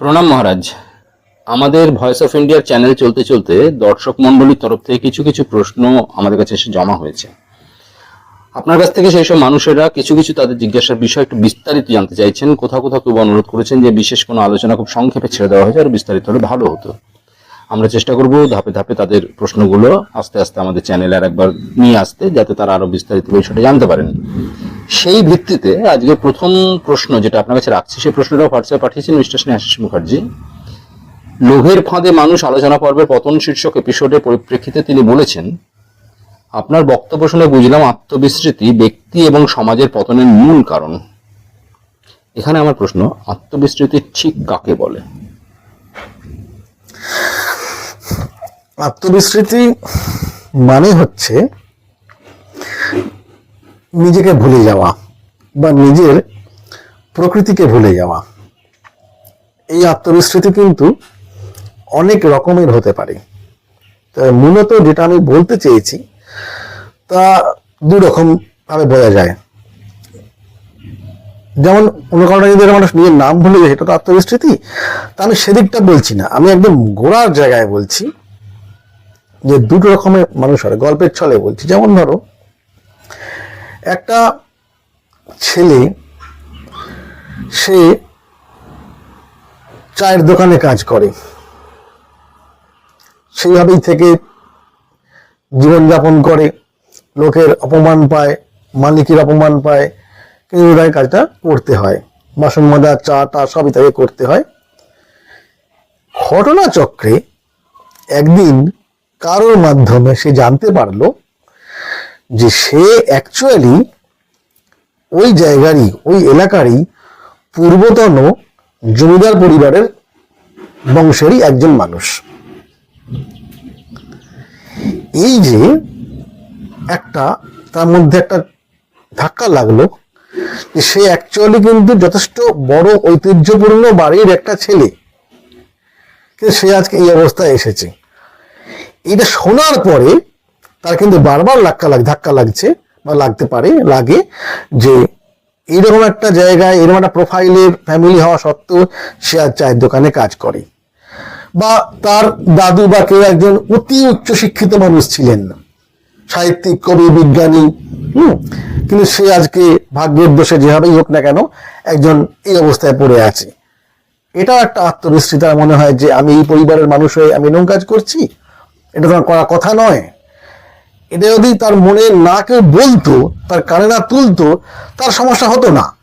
প্রণাম মহারাজ। আমাদের voice of ইন্ডিয়ার চ্যানেল চলতে চলতে দর্শক মণ্ডলীর তরফ থেকে কিছু কিছু প্রশ্ন আমাদের কাছে এসে জমা হয়েছে। আপনার কাছ থেকে সেই সব মানুষেরা কিছু কিছু তাদের জিজ্ঞাসার বিষয় একটু বিস্তারিত জানতে চাইছেন। কোথাও কোথাও কেউ অনুরোধ করেছেন যে বিশেষ কোনো আলোচনা খুব সংক্ষেপে ছেড়ে দেওয়া হয়েছে আর বিস্তারিত হলে ভালো হতো। আমরা চেষ্টা করব ধাপে ধাপে তাদের প্রশ্নগুলো আস্তে আস্তে আমাদের চ্যানেলে আর একবার নিয়ে আসতে, যাতে তারা আরও বিস্তারিত বিষয়টা জানতে পারেন। সেই ভিত্তিতে আজকে প্রথম প্রশ্ন যেটা আপনার কাছে রাখছি, সেই প্রশ্নটা হোয়াটসঅ্যাপ পাঠিয়েছেন মিস্টার স্নেহাশিস মুখার্জি। লোভের ফাঁদে মানুষ আলোচনা পর্বের পতন শীর্ষক এপিসোডের পরিপ্রেক্ষিতে তিনি বলেছেন, আপনার বক্তব্য শুনে বুঝলাম আত্মবিস্মৃতি ব্যক্তি এবং সমাজের পতনের মূল কারণ। এখানে আমার প্রশ্ন, আত্মবিস্মৃতি ঠিক কাকে বলে? আত্মবিস্মৃতি মানে হচ্ছে নিজেকে ভুলে যাওয়া বা নিজের প্রকৃতিকে ভুলে যাওয়া। এই আত্মবিস্মৃতি কিন্তু অনেক রকমের হতে পারে। মূলত যেটা আমি বলতে চেয়েছি, তা দু রকম ভাবে বোঝা যায়। যেমন কোনো কারণে যদি মানুষ নিজের নাম ভুলে যায়, সেটা তো আত্মবিস্মৃতি। তা আমি সেদিকটা বলছি না। আমি একদম গোড়ার জায়গায় বলছি যে দুটো রকমের মানুষ হয়, গল্পের ছলে বলছি। যেমন ধরো একটা ছেলে, সে চায়ের দোকানে কাজ করে। সেইভাবেই থেকে জীবনযাপন করে, লোকের অপমান পায়, মালিকের অপমান পায় কিন্তু তাকে কাজটা করতে হয়। বাসন মাজা, চা টা সবই তাকে করতে হয়। ঘটনাচক্রে একদিন কারোর মাধ্যমে সে জানতে পারল যে সে অ্যাকচুয়ালি ওই জায়গারই, ওই এলাকারই পূর্বতন জমিদার পরিবারের বংশেরই একজন মানুষ। এই যে একটা, তার মধ্যে একটা ধাক্কা লাগল যে সে অ্যাকচুয়ালি কিন্তু যথেষ্ট বড় ঐতিহ্যপূর্ণ বাড়ির একটা ছেলে। সে আজকে এই অবস্থায় এসেছে। এটা শোনার পরে তার কিন্তু বারবার লাক্কা লাগ ধাক্কা লাগছে বা লাগতে পারে, লাগে যে এইরকম একটা জায়গায়, এরকম একটা প্রোফাইলের ফ্যামিলি হওয়া সত্ত্বেও সে আর চায়ের দোকানে কাজ করে। বা তার দাদু বা কেউ একজন অতি উচ্চ শিক্ষিত মানুষ ছিলেন না। সাহিত্যিক, কবি, বিজ্ঞানী, হুম, কিন্তু সে আজকে ভাগ্যের দোষে যেভাবেই হোক না কেন একজন এই অবস্থায় পড়ে আছে। এটাও একটা আত্মবিস্মৃতি তার মনে হয় যে আমি এই পরিবারের মানুষ হয়ে আমি এরকম কাজ করছি? এটা তোমার করা কথা নয়। এটা যদি তার মনে না কেউ বলতো তার কানে না তুলতো তার সমস্যা হতো না।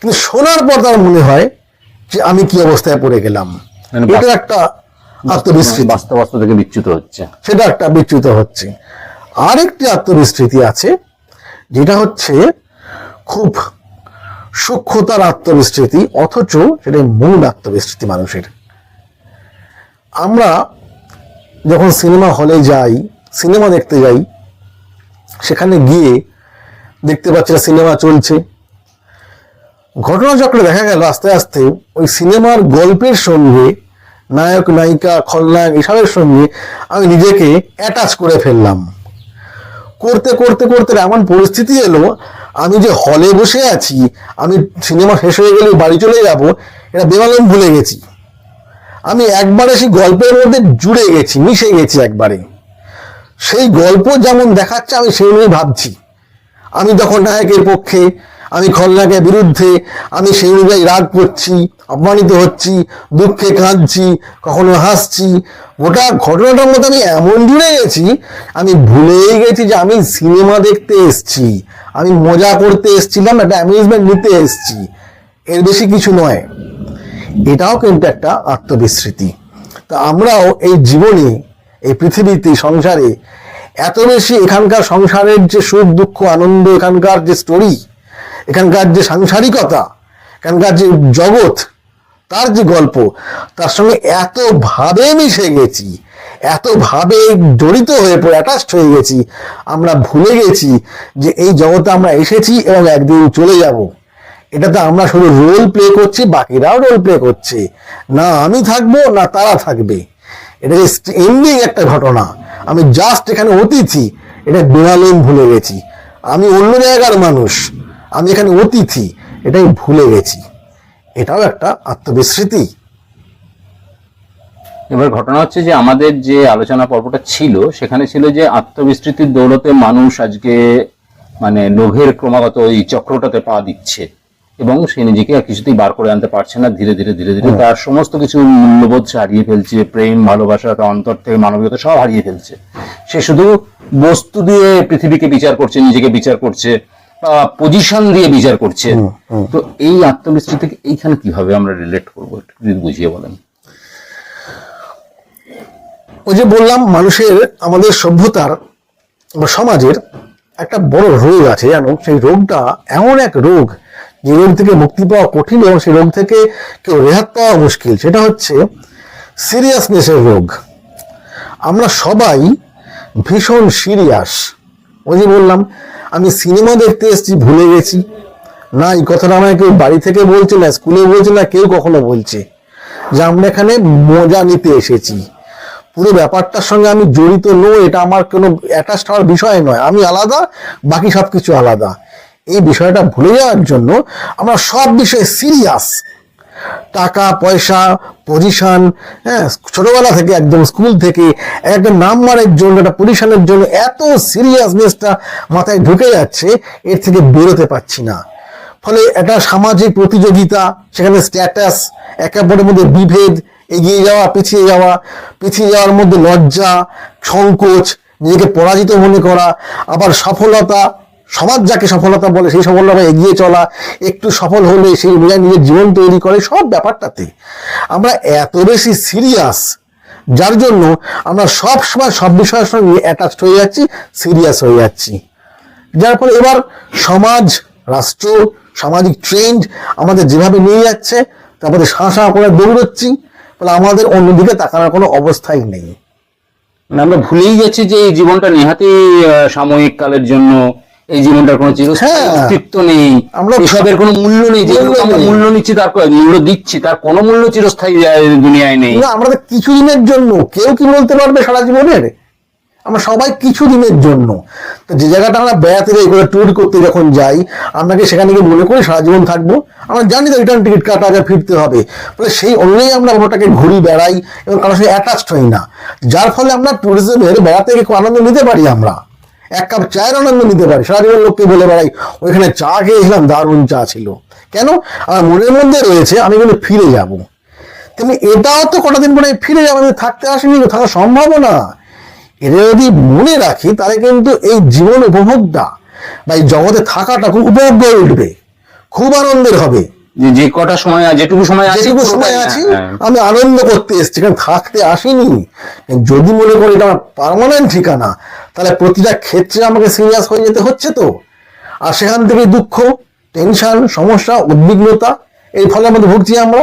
কিন্তু শোনার পর তার মনে হয় যে আমি কি অবস্থায় পড়ে গেলাম। মানে এটা একটা আত্মবিস্মৃতি। বাস্তবতা থেকে বিচ্যুত হচ্ছে। সেটা একটা বিচ্যুত হচ্ছে। আরেকটি আত্মবিস্মৃতি আছে যেটা হচ্ছে খুব সূক্ষ্মতার আত্মবিস্মৃতি অথচ সেটা মূল আত্মবিস্মৃতি মানুষের। আমরা যখন সিনেমা হলে যাই সিনেমা দেখতে যাই সেখানে গিয়ে দেখতে পাচ্ছি না সিনেমা চলছে। ঘটনাচক্রে দেখা গেল আস্তে আস্তে ওই সিনেমার গল্পের সঙ্গে নায়ক, নায়িকা, খলনায়ক এসবের সঙ্গে আমি নিজেকে অ্যাটাচ করে ফেললাম। করতে করতে করতে এমন পরিস্থিতি এলো, আমি যে হলে বসে আছি, আমি সিনেমা শেষ হয়ে গেলে বাড়ি চলে যাব, এটা বেমালুম ভুলে গেছি। আমি একবারে সেই গল্পের মধ্যে জুড়ে গেছি, মিশে গেছি একবারে। সেই গল্প যেমন দেখাচ্ছে, আমি সেই নিয়ে ভাবছি। আমি তখন নায়কের পক্ষে, আমি খলনায়কের বিরুদ্ধে, আমি সেই অনুযায়ী রাগ করছি, অপমানিত হচ্ছি, দুঃখে কাঁদছি, কখনো হাসছি, গোটা ঘটনাটার মধ্যে আমি এমন জুড়ে গেছি, আমি ভুলেই গেছি যে আমি সিনেমা দেখতে এসছি, আমি মজা করতে এসছিলাম, একটা অ্যামিউজমেন্ট নিতে এসছি। এর বেশি কিছু নয়। এটাও কিন্তু একটা আত্মবিস্মৃতি। তা আমরাও এই জীবনে এই পৃথিবীতে সংসারে এত বেশি এখানকার সংসারের যে সুখ, দুঃখ, আনন্দ, এখানকার যে স্টোরি এখানকার যে সাংসারিকতা, এখানকার যে জগৎ, তার যে গল্প, তার সঙ্গে এত ভাবে মিশে গেছি এত ভাবে জড়িত হয়ে পড়ে অ্যাটাচড হয়ে গেছি, আমরা ভুলে গেছি যে এই জগতে আমরা এসেছি এবং একদিন চলে যাব। এটাতে আমরা শুধু রোল প্লে করছি, বাকিরাও রোল প্লে করছে। না আমি থাকব, না তারা থাকবে। এটা এন্ডিং একটা ঘটনা। আমি জাস্ট এখানে অতিথি, এটা বেড়ালেন ভুলে গেছি। আমি অন্য জায়গার মানুষ, আমি এখানে অতিথি, এটাই ভুলে গেছি। এটাও একটা আত্মবিস্মৃতি। এবার ঘটনা হচ্ছে যে আমাদের যে আলোচনা পর্বটা ছিল, সেখানে ছিল যে আত্মবিস্তৃতির দৌলতে মানুষ আজকে মানে লোভের ক্রমাগত ওই চক্রটাতে পা দিচ্ছে। এবং সে নিজেকে আর কিছুতেই বার করে আনতে পারছে না ধীরে ধীরে ধীরে ধীরে তার সমস্ত কিছু মূল্যবোধ সে হারিয়ে ফেলছে প্রেম ভালোবাসা তার অন্তর থেকে মানবিকতা সব হারিয়ে ফেলছে। সে শুধু বস্তু দিয়ে পৃথিবীকে বিচার করছে নিজেকে বিচার করছে পজিশন দিয়ে বিচার করছে। তো এই আত্মবিস্তৃতিকে এইখানে কীভাবে আমরা রিলেট করব একটু যদি বুঝিয়ে বলেন। ওই যে বললাম মানুষের আমাদের সভ্যতার বা সমাজের একটা বড় রোগ আছে জানো? সেই রোগটা এমন এক রোগ যে রোগ থেকে মুক্তি পাওয়া কঠিন এবং সেই রোগ থেকে কেউ রেহাত পাওয়া মুশকিল, সেটা হচ্ছে সিরিয়াসনেসের রোগ। আমরা সবাই ভীষণ সিরিয়াস ওই যে বললাম, আমি সিনেমা দেখতে এসেছি, ভুলে গেছি। না, এই কথাটা আমায় কেউ বাড়ি থেকে বলছে, না, স্কুলে বলছে, না, কেউ কখনো বলছে। যে আমরা এখানে মজা নিতে এসেছি। পুরো ব্যাপারটার সঙ্গে আমি জড়িত নই, এটা আমার কোনো অ্যাটাচ হওয়ার বিষয় নয়। আমি আলাদা, বাকি সব কিছু আলাদা। এই বিষয়টা ভুলে যাওয়ার জন্য আমরা সব বিষয়ে সিরিয়াস টাকা, পয়সা পজিশন হ্যাঁ ছোটবেলা থেকে একদম স্কুল থেকে একটা নাম্বারের জন্য, একটা পজিশনের জন্য এত সিরিয়াসনেসটা মাথায় ঢুকে যাচ্ছে, এর থেকে বেরোতে পারছি না। ফলে একটা সামাজিক প্রতিযোগিতা, সেখানে স্ট্যাটাস একে অপরের মধ্যে বিভেদ, এগিয়ে যাওয়া, পিছিয়ে যাওয়া, পিছিয়ে যাওয়ার মধ্যে লজ্জা, সংকোচ, নিজেকে পরাজিত মনে করা, আবার সফলতা সমাজ যাকে সফলতা বলে সেই সফলতা এগিয়ে চলা, একটু সফল হলে সেই অনুযায়ী নিজের জীবন তৈরি করে, সব ব্যাপারটাতে। আমরা এত বেশি সিরিয়াস যার জন্য আমরা সব সময় সব বিষয়ের সঙ্গে অ্যাটাচড হয়ে যাচ্ছি সিরিয়াস হয়ে যাচ্ছি। যার ফলে এবার সমাজ, রাষ্ট্র, সামাজিক ট্রেন্ড আমাদের যেভাবে নিয়ে যাচ্ছে তারপরে শাঁ শাঁ করে দৌড়চ্ছি, ফলে আমাদের অন্যদিকে তাকানোর কোনো অবস্থাই নেই। মানে আমরা ভুলেই যাচ্ছি যে এই জীবনটা নেহাতি সাময়িক কালের জন্য এই জীবনটার কোনো চিরস্থায়ী হ্যাঁ। নেই। আমরা- এসবের কোনো মূল্য নেই আমরা মূল্য নিচ্ছি তার মূল্য দিচ্ছি তার কোনো মূল্য চিরস্থায়ী দুনিয়ায় নেই। আমরা তো কিছুদিনের জন্য কেউ কি বলতে পারবে সারা জীবনের? আমরা সবাই কিছু দিনের জন্য। তো যে জায়গাটা আমরা বেড়াতে যাই করে ট্যুর করতে যখন যাই আমরা কি সেখানে গিয়ে মনে করি সারা জীবন থাকব। আমরা জানি তো রিটার্ন টিকিট কাটা আগে ফিরতে হবে। ফলে সেই অনুযায়ী আমরা ওটাকে ঘুরি বেড়াই এবং কারোর সঙ্গে অ্যাটাচড হই না। যার ফলে আমরা ট্যুরিজমের বেড়াতে গিয়ে আনন্দ নিতে পারি আমরা। এক কাপ চায়ের আনন্দ নিতে পারি। সারা জীবন লোককে বলে বেড়াই, ওইখানে চা খেয়েছিলাম দারুণ চা ছিল। কেন? আমার মনের মধ্যে রয়েছে, আমি কিন্তু ফিরে যাব। তেমনি এটাও তো কটা দিন পরে ফিরে যাব, আমি থাকতে আসেনি থাকা সম্ভব না। এটা যদি মনে রাখি, তাহলে কিন্তু এই জীবন উপভোগটা বা এই জগতে থাকাটা খুব উপভোগ উঠবে। খুব আনন্দের হবে। যে কটা সময় আছে যেটুকু সময় আছে যেটুকু সময় আছি হ্যাঁ, হ্যাঁ। আমি আনন্দ করতে এসেছি কারণ থাকতে আসিনি। যদি মনে করি এটা আমার পারমানেন্ট ঠিকানা তাহলে প্রতিটা ক্ষেত্রে আমাকে সিরিয়াস হয়ে যেতে হচ্ছে তো। আর সেখান থেকে দুঃখ টেনশন সমস্যা উদ্বিগ্নতা এই ফলে আমাদের ভুগছি আমরা।